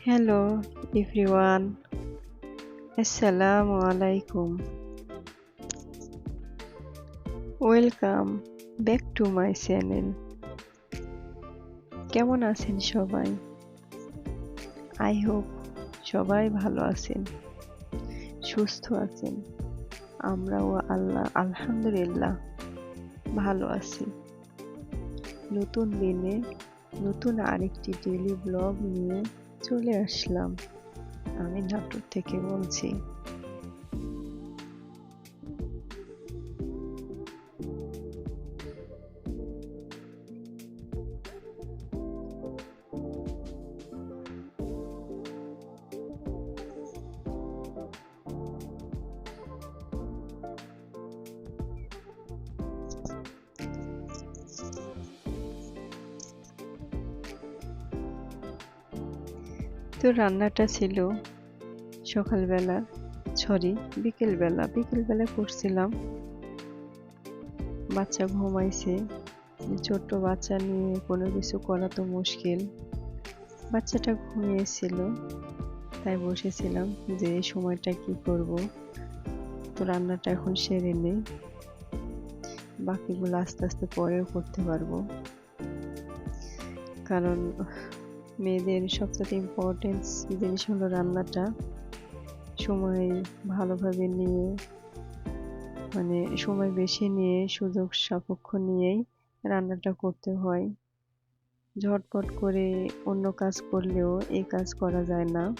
Hello everyone, Assalamu alaikum. Welcome back to my channel. কেমন আছেন সবাই আই হোপ সবাই ভালো আছেন সুস্থ আছেন আমরাও আল্লাহ আলহামদুলিল্লাহ ভালো আছি নতুন দিনে নতুন আরেকটি ডেলি ব্লগ নিয়ে চলে আসলাম। আমি নাটোর থেকে বলছি। তো রান্নাটা ছিল সকালবেলা, সরি, বিকেলবেলা বিকেলবেলা করছিলাম। বাচ্চা ঘুমাইছে ছোট্ট বাচ্চা নিয়ে কোনো কিছু করা তো মুশকিল। বাচ্চাটা ঘুমিয়েছিল, তাই বসেছিলাম যে এই সময়টা কি করব? তো রান্নাটা এখন সেরে নেই। বাকিগুলো আস্তে আস্তে পরেও করতে পারব। কারণ মেয়েদের সবচেয়ে ইম্পর্টেন্স জিনিস হলো রান্নাটা। সময় ভালোভাবে নিয়ে মানে সময় বেশি নিয়ে, সুযোগ সাপেক্ষ নিয়েই রান্নাটা করতে হয়। ঝটপট করে অন্য কাজ করলেও এই কাজ করা যায় না।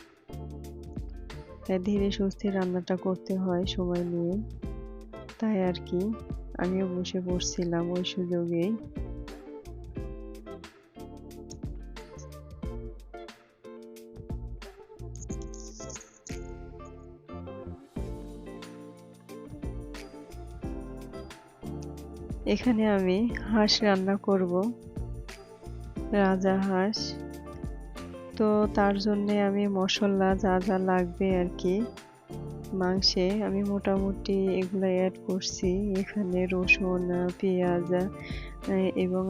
তাই ধীরে সুস্থে রান্নাটা করতে হয় সময় নিয়ে। তাই আর কি, আমিও বসে পড়ছিলাম ওই সুযোগেই। এখানে আমি হাঁস রান্না করব, রাজা হাঁস। তো তার জন্যে আমি মশলা যা যা লাগবে আর কি, মাংসে আমি মোটামুটি এগুলো অ্যাড করছি। এখানে রসুন, পেঁয়াজ, এবং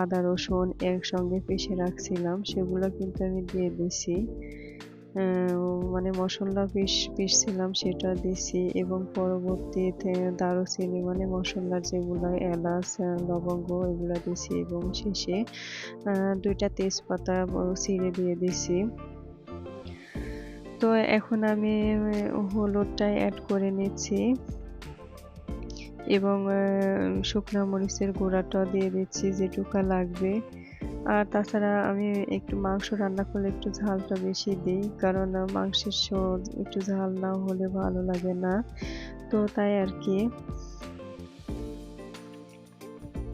আদা রসুন একসঙ্গে পিষে রাখছিলাম, সেগুলো কিন্তু আমি দিয়ে দিছি। মানে মশলা পিস, পিসছিলাম, সেটা দিছি এবং পরবর্তীতে দারুচিনি মানে মশলার যেগুলো এলাচ লবঙ্গ, এগুলো দিছি এবং শেষে দুইটা তেজপাতা ছিঁড়ে দিয়ে দিছি। তো এখন আমি হলুদটা অ্যাড করে নিচ্ছি এবং শুকনো মরিচের গুঁড়াটা দিয়ে দিচ্ছি যেটুকা লাগবে। আর তাছাড়া আমি একটু মাংস রান্না করলে একটু ঝালটা বেশি দিই, কারণ মাংসের স্বাদ একটু ঝাল না হলে ভালো লাগে না। তো তাই আর কি।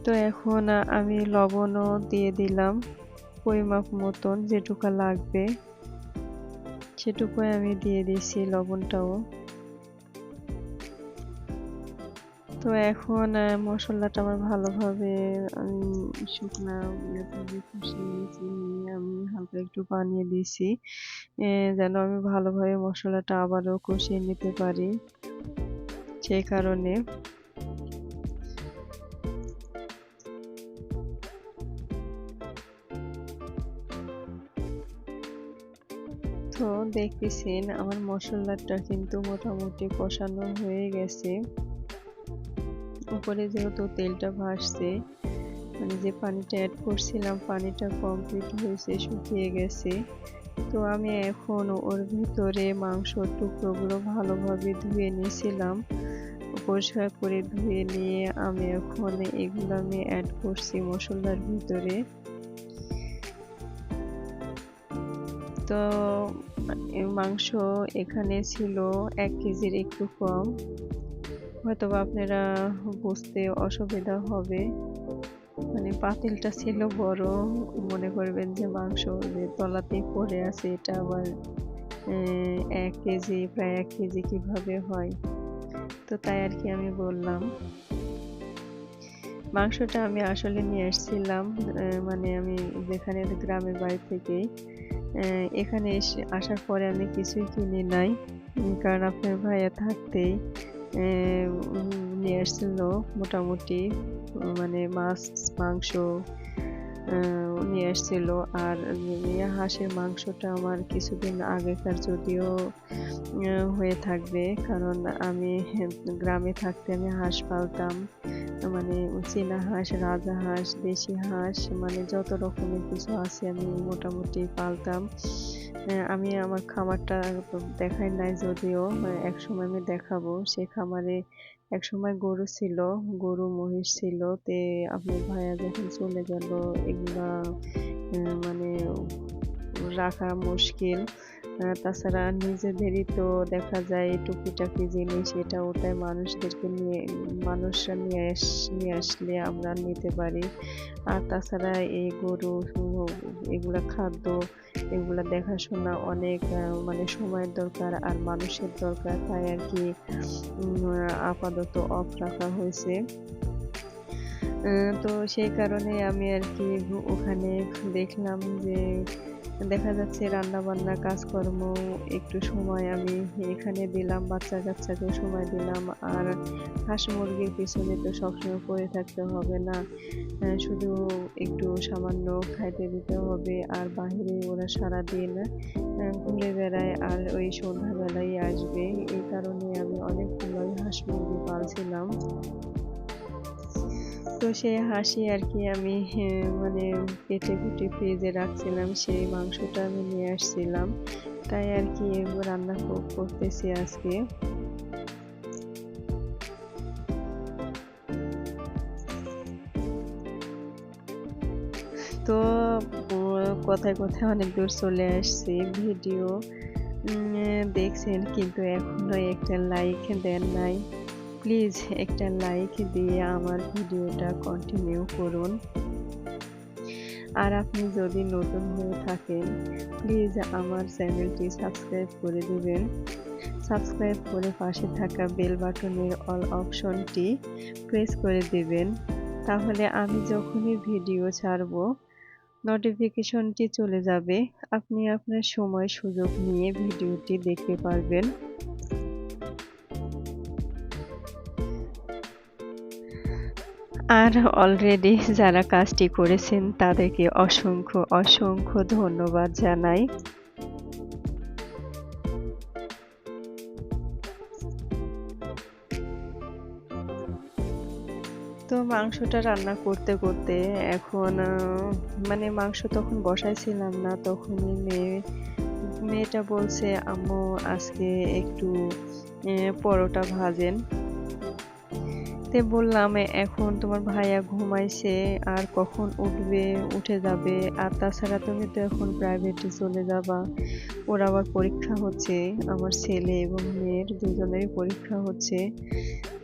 তো এখন আমি লবণও দিয়ে দিলাম, পরিমাপ মতন যেটুকা লাগবে, সেটুকুই আমি দিয়ে দিয়েছি লবণটাও। তো এখন মশলাটা আমার ভালোভাবে, আমি হালকা একটু বানিয়ে দিয়েছি যেন আমি ভালোভাবে মশলাটা আবারও কষিয়ে নিতে পারি। সেই কারণে। তো দেখতেছেন, আমার মশলাটা কিন্তু মোটামুটি কষানো হয়ে গেছে। উপরে যেহেতু তেলটা ভাসছে মানে যে পানিটা অ্যাড করছিলাম, পানিটা কমপ্লিট হয়েছে, শুকিয়ে গেছে। তো আমি এখন ওর ভিতরে মাংসর টুকরোগুলো ভালোভাবে ধুয়ে নিয়েছিলাম। পরিষ্কার করে ধুয়ে নিয়ে আমি এখন এগুলো আমি অ্যাড করছি মশলার ভিতরে। তো মাংস এখানে ছিল এক কেজির একটু কম। হয়তো আপনারা বুঝতে অসুবিধা হবে। মানে পাতিলটা ছিল বড়, মনে করবেন যে মাংস যে তলাতেই পড়ে আছে এটা আবার এক কেজি, প্রায় এক কেজি কীভাবে হয়? তো তাই আর কি আমি বললাম। মাংসটা আমি আসলে নিয়ে এসেছিলাম মানে আমি যেখানে গ্রামের বাড়ি থেকে এখানে এসে আসার পরে আমি কিছুই কিনি নাই। কারণ আপনার ভাইয়া থাকতেই নিয়ে আসছিল মোটামুটি মানে মাছ মাংস নিয়ে আসছিল আর হাঁসের মাংসটা আমার কিছুদিন আগেকার যদিও হয়ে থাকবে। কারণ আমি গ্রামে থাকতে আমি হাঁস পালতাম। মানে চীনা হাঁস, রাজা হাঁস, দেশি হাঁস মানে যত রকমের কিছু আছে আমি মোটামুটি পালতাম। আমি আমার খামারটা দেখাই নাই যদিও এক সময় আমি দেখাবো। সে খামারে এক সময় গরু ছিল, গরু, মহিষ ছিল, তে আপনার ভাইয়া যখন চলে গেল, এগুলা মানে রাখা মুশকিল। তাছাড়া নিজেদেরই তো দেখা যায় টুকিটাকি জিনিস, এটা ওটাই মানুষদেরকে নিয়ে, মানুষরা নিয়ে আস, নিয়ে আসলে আমরা নিতে পারি। আর তাছাড়া এই গরু, এগুলা খাদ্য, এগুলা দেখাশোনা অনেক মানে সময়ের দরকার আর মানুষের দরকার। তাই আর কি আপাতত অফ রাখা হয়েছে। তো সেই কারণে আমি আর কি ওখানে দেখলাম যে দেখা যাচ্ছে রান্না বান্না কাজকর্ম একটু সময় আমি এখানে দিলাম বাচ্চা কাচ্চাকে সময় দিলাম। আর হাঁস মুরগির পিছনে তো সবসময় পড়ে থাকতে হবে না। শুধু একটু সামান্য খাইতে দিতে হবে। আর বাহিরে ওরা সারাদিন ঘুরে বেড়ায় আর ওই সন্ধ্যাবেলায় আসবে। এই কারণে আমি অনেকগুলো হাঁস মুরগি পালছিলাম। তো সেই হাসি আর কি আমি মানে কেটে কুটে ফ্রিজে রাখছিলাম, সেই মাংসটা আমি নিয়ে আসছিলাম। তাই আর কি রান্না করতেছি আজকে। তো কথায় কথায় অনেক দূর চলে আসছি ভিডিও। দেখছেন, কিন্তু এখনও একটা লাইক দেন নাই। প্লিজ একটা লাইক দিয়ে আমার ভিডিওটা কন্টিনিউ করুন। আর আপনি যদি নতুন হয়ে থাকেন, প্লিজ আমার চ্যানেলটি সাবস্ক্রাইব করে দেবেন। সাবস্ক্রাইব করে পাশে থাকা বেল বাটনের অল অপশনটি প্রেস করে দেবেন। তাহলে আমি যখনই ভিডিও ছাড়ব নোটিফিকেশনটি চলে যাবে। আপনি আপনার সময় সুযোগ নিয়ে ভিডিওটি দেখতে পারবেন। আর অলরেডি যারা কাজটি করেছেন, তাদেরকে অসংখ্য অসংখ্য ধন্যবাদ জানাই। তো মাংসটা রান্না করতে করতে এখন মানে মাংস তখন বসাইছিলাম না, তখনই মেয়ে, মেয়েটা বলছে, আম্মু, আজকে একটু পরোটা ভাজেন। তে বললাম এখন তোমার ভাইয়া ঘুমাইছে, আর কখন উঠবে, উঠে যাবে? আর তাছাড়া তুমি তো এখন প্রাইভেটে চলে যাবা। ওর আবার পরীক্ষা হচ্ছে, আমার ছেলে এবং মেয়ের দুজনেরই পরীক্ষা হচ্ছে।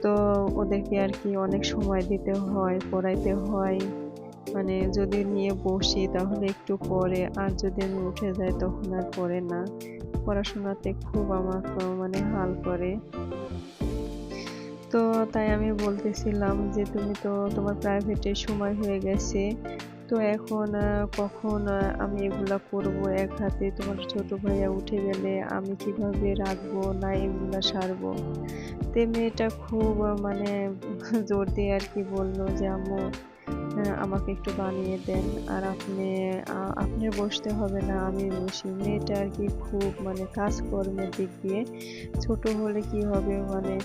তো ওদেরকে আর কি অনেক সময় দিতে হয়, পড়াইতে হয়। মানে যদি নিয়ে বসি তাহলে একটু পড়ে, আর যদি আমি উঠে যাই তখন আর পড়ে না। পড়াশোনাতে খুব আমাকে মানে হাল করে। তো তাই আমি বলতেছিলাম যে তুমি তো তোমার প্রাইভেটে সময় হয়ে গেছে। তো এখন কখন আমি এগুলা করব? এক হাতে তোমার ছোট ভাইয়া উঠে গেলে আমি কীভাবে রাখব? না এগুলা সারবো? তেমনি এটা খুব মানে জোর দিয়ে আর কি বলল যে, আম্মু আমাকে একটু বানিয়ে দেন। আর আপনি আপনি বসতে হবে না, আমি বসি। মেয়েটা আর কি খুব মানে কাজকর্মের দিক দিয়ে ছোট হলে কি হবে? মানে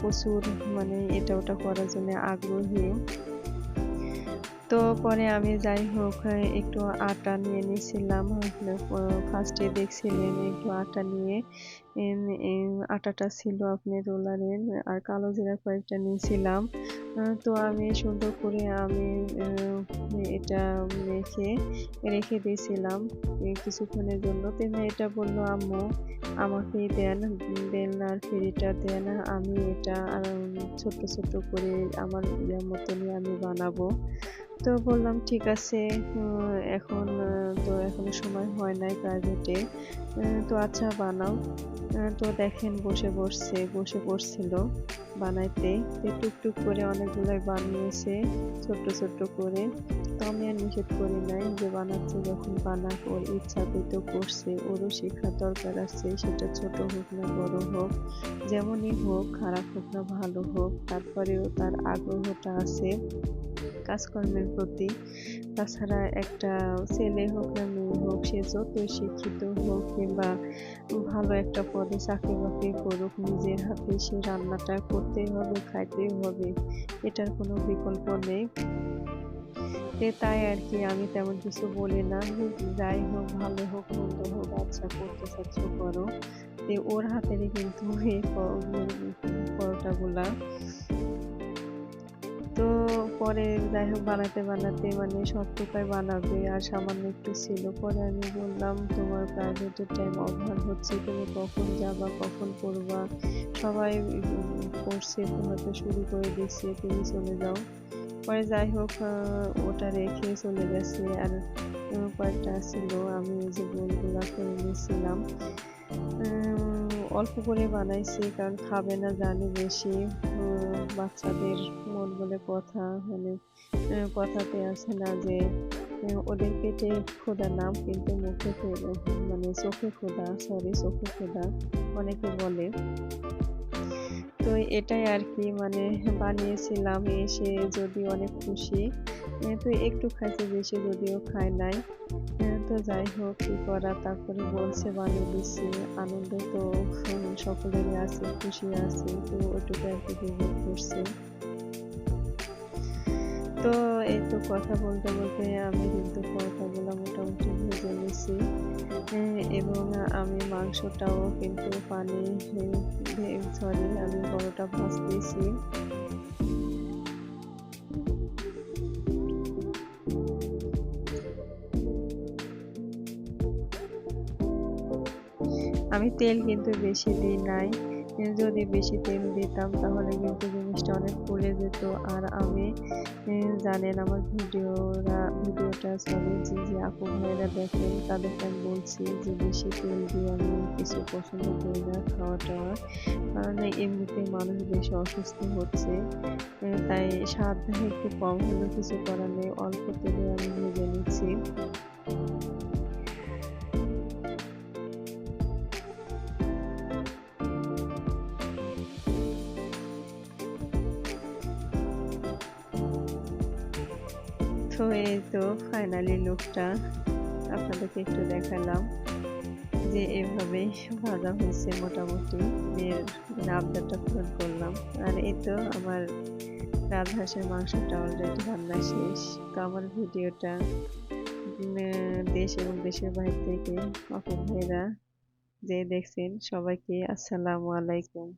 প্রচুর মানে এটা ওটা করার জন্য আগ্রহী। তো পরে আমি যাই হোক একটু আটা নিয়ে নিয়েছিলাম ফার্স্টে দেখছিলেন একটু আটা নিয়ে আটাটা ছিল আপনি রোলারের আর কালো জিরা কয়েকটা নিয়েছিলাম। তো আমি সুন্দর করে আমি এটা রেখে রেখে দিয়েছিলাম কিছুক্ষণের জন্য। তো এটা বলল, আম্মু, আমাকে দেন বেলনার ফেরিটা দেন, আমি এটা ছোট ছোট করে আমার ইয়ের মতনই আমি বানাবো। তো বললাম, ঠিক আছে এখন তো এখন সময় হয় নাই প্রাইভেটে তো আচ্ছা বানাও। তো দেখেন বসে বসছে, বসে পড়ছিল বানাইতে। টুকটুক করে অনেকগুলোই বানিয়েছে, ছোট্ট ছোট্ট করে। তো আমি আর নিষেধ করি নাই যে বানাচ্ছে যখন বানাক ওর ইচ্ছাতেই তো করছে, ওরও শেখার দরকার আছে, সেটা ছোট হোক না বড় হোক, যেমনই হোক, খারাপ হোক না ভালো হোক, তারপরেও তার আগ্রহটা আছে কাজকর্মের প্রতি। তাছাড়া একটা ছেলে হোক না মেয়ে হোক, সে যতই শিক্ষিত হোক কিংবা ভালো একটা পদে চাকরি বাকরি করুক, নিজের হাতে সে রান্নাটা করতেই হবে, খাইতেই হবে, এটার কোনো বিকল্প নেই। তে তাই আর কি, আমি তেমন কিছু বলি না। যাই হোক ভালো হোক, মন্দ হোক আচ্ছা করতে চাচ্ছ করো। তে ওর হাতেরই কিন্তু এই পরোটাগুলা। তো পরে যাই হোক, বানাতে বানাতে মানে সবটুকাই বানাবে। আর সামান্য একটু ছিল, পরে আমি বললাম, তোমার প্রাইভেটের টাইম ওভার হচ্ছে, তুমি কখন যাবা, কখন করবা? সবাই করছে তোমাকে শুরু করে দিচ্ছে, তুমি চলে যাও। পরে যাই হোক ওটা রেখে চলে গেছে আর কয়েকটা ছিল। আমি যে গোলগুলা করে নিয়েছিলাম। অল্প করে বানাইছি কারণ খাবে না, জানি বেশি। বাচ্চাদের মন বলে কথা মানে কথাতে আছে না যে ওদের পেটে খোদা নাম কিন্তু মুখে মানে চোখে খোদা সরি চোখে খোদা অনেকে বলে। তো এটাই আর কি মানে বানিয়েছিলাম, এসে যদি অনেক খুশি। তো একটু খাইতে বেশি যদিও খায় নাই। তো যাই হোক, কি করা, তারপরে বলছে বানিয়ে দিচ্ছি, আনন্দ তো সকলেরই আছে, খুশি আছে, তো ওইটুকু আর কি উপভোগ করছি। তো এই তো কথা বলতে বলতে আমি কিন্তু পরোটাগুলো মোটামুটি ভেজে নিছি। এবং আমি মাংসটাও কিন্তু পানি সরি, আমি বড়টা ভাজতেছি। আমি তেল কিন্তু বেশি দিই নাই। যদি বেশি তেল দিতাম, তাহলে কিন্তু জিনিসটা অনেক ফুলে যেত। আর আমি জানেন আমার ভিডিওরা, ভিডিওটা সরি যে যে আপু ভাইয়েরা দেখেন, তাদেরকে আমি বলছি যে বেশি তেল দিয়ে আমি কিছু পছন্দ করি না খাওয়া টাওয়া কারণ এমনিতে মানুষ বেশি অসুস্থ হচ্ছে। তাই স্বাদ একটু কম হলেও কিছু করার নেই, অল্প তেলে আমি ভেজে নিচ্ছি। এই তো ফাইনালি লুকটা আপনাদেরকে একটু দেখালাম যে এভাবেই ভাজা হয়েছে মোটামুটি। মেয়ের আবদারটা পূরণ করলাম। আর এই তো আমার রাজহাঁসের মাংসটা অলরেডি রান্না শেষ। তো আমার ভিডিওটা দেশ এবং দেশের বাইরে থেকে আপু ভাইরা যে দেখছেন সবাইকে আসসালামু আলাইকুম।